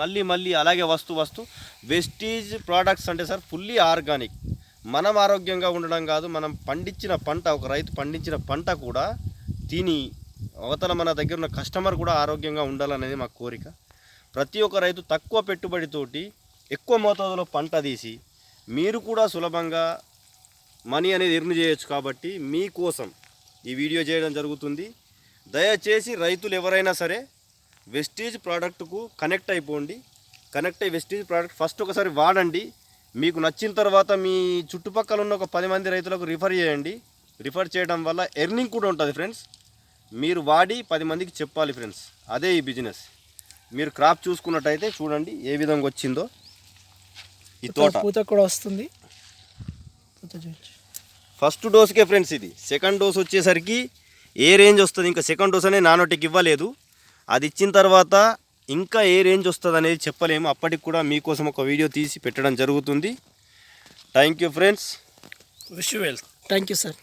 మళ్ళీ మళ్ళీ అలాగే వస్తూ వస్తూ వెస్టీజ్ ప్రోడక్ట్స్ అంటే సార్ ఫుల్లీ ఆర్గానిక్. మనం ఆరోగ్యంగా ఉండడం కాదు మనం పండించిన పంట ఒక రైతు పండించిన పంట కూడా తిని అవతల మన దగ్గర ఉన్న కస్టమర్ కూడా ఆరోగ్యంగా ఉండాలనేది మా కోరిక. ప్రతి ఒక్క రైతు తక్కువ పెట్టుబడితోటి ఎక్కువ మోతాదులో పంట తీసి మీరు కూడా సులభంగా మనీ అనేది ఎర్న్ చేయొచ్చు కాబట్టి మీకోసం ఈ వీడియో చేయడం జరుగుతుంది. దయచేసి రైతులు ఎవరైనా సరే వెస్టీజ్ ప్రోడక్ట్కు కనెక్ట్ అయిపోండి. కనెక్ట్ అయ్యి వెస్టీజ్ ప్రోడక్ట్ ఫస్ట్ ఒకసారి వాడండి. మీకు నచ్చిన తర్వాత మీ చుట్టుపక్కల ఉన్న ఒక పది మంది రైతులకు రిఫర్ చేయండి. రిఫర్ చేయడం వల్ల ఎర్నింగ్ కూడా ఉంటుంది ఫ్రెండ్స్. మీరు వాడి పది మందికి చెప్పాలి ఫ్రెండ్స్. అదే ఈ బిజినెస్. మీరు క్రాప్ చూసుకున్నట్టయితే చూడండి ఏ విధంగా వచ్చిందో. ఈ తోట. పూత కూడా వస్తుంది. ఫస్ట్ డోస్కే ఫ్రెండ్స్ ఇది. సెకండ్ డోస్ వచ్చేసరికి ఏ రేంజ్ వస్తుంది? ఇంకా సెకండ్ డోస్ అనేది నానోటికి ఇవ్వలేదు. అది ఇచ్చిన తర్వాత ఇంకా ఏ రేంజ్ వస్తుంది అనేది చెప్పలేము. అప్పటికి కూడా మీకోసం ఒక వీడియో తీసి పెట్టడం జరుగుతుంది. Thank you friends wish well thank you sir